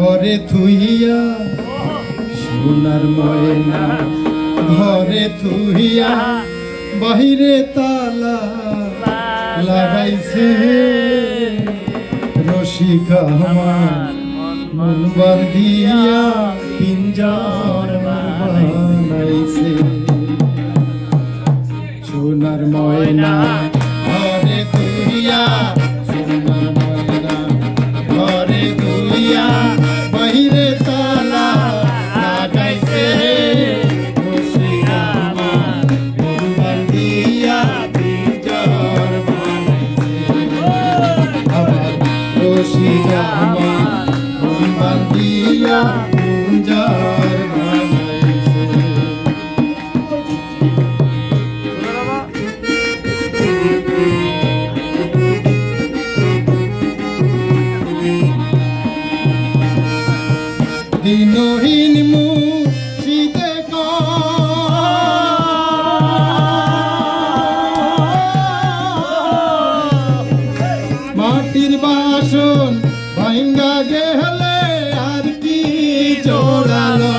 ঘরে থুইয়া, সোনার ময়না ঘরে থুইয়া, বাহিরে তালা লাগাইছে। রসিকা আমার মনবার দিয়া পিঞ্জার বানাইছে। সোনার ময়না বসিয়া আমি মন বান্ধিয়া কুঞ্জার ভাঙ্গা গেলে আর কি জোড়ালো?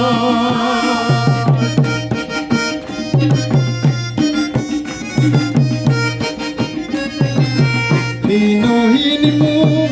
বিনহীন মুখ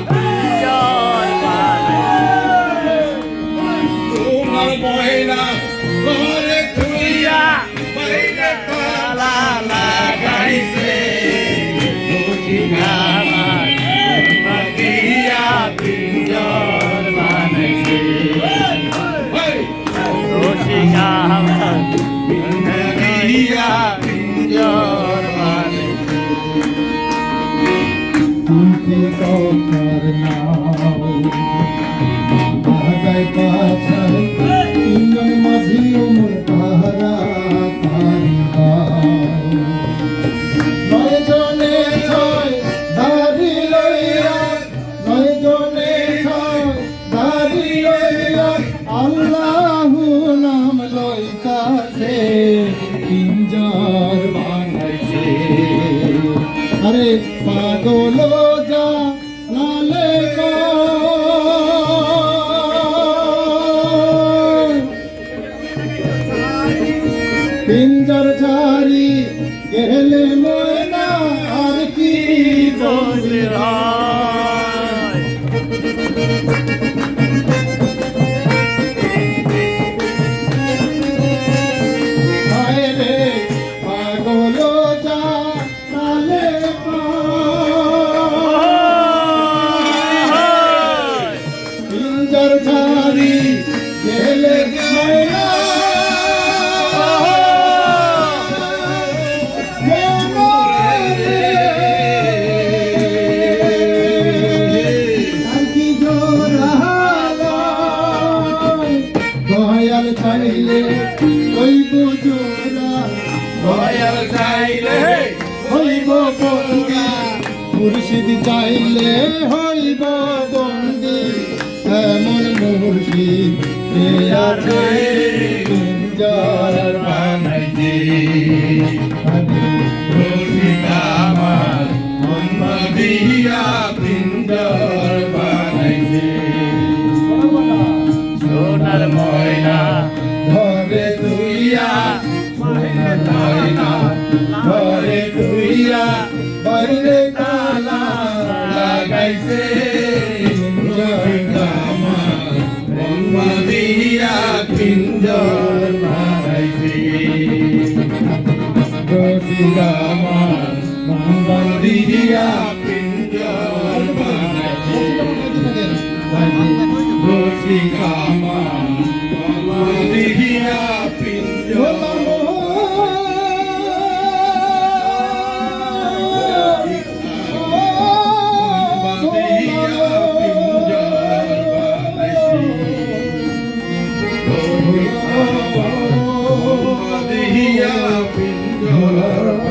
Thank you. পিঞ্জর ঝারি গেলে ময়না আর কি জোর নিয়ে হইব বন্দি এমন মুর্শি আছে যার বানাই পিঞ্জর বানাইছি রসিকামার মঙ্গল দিয়া পিঞ্জর বানাইছি রসিকামার দিয়া পিঞ্জরা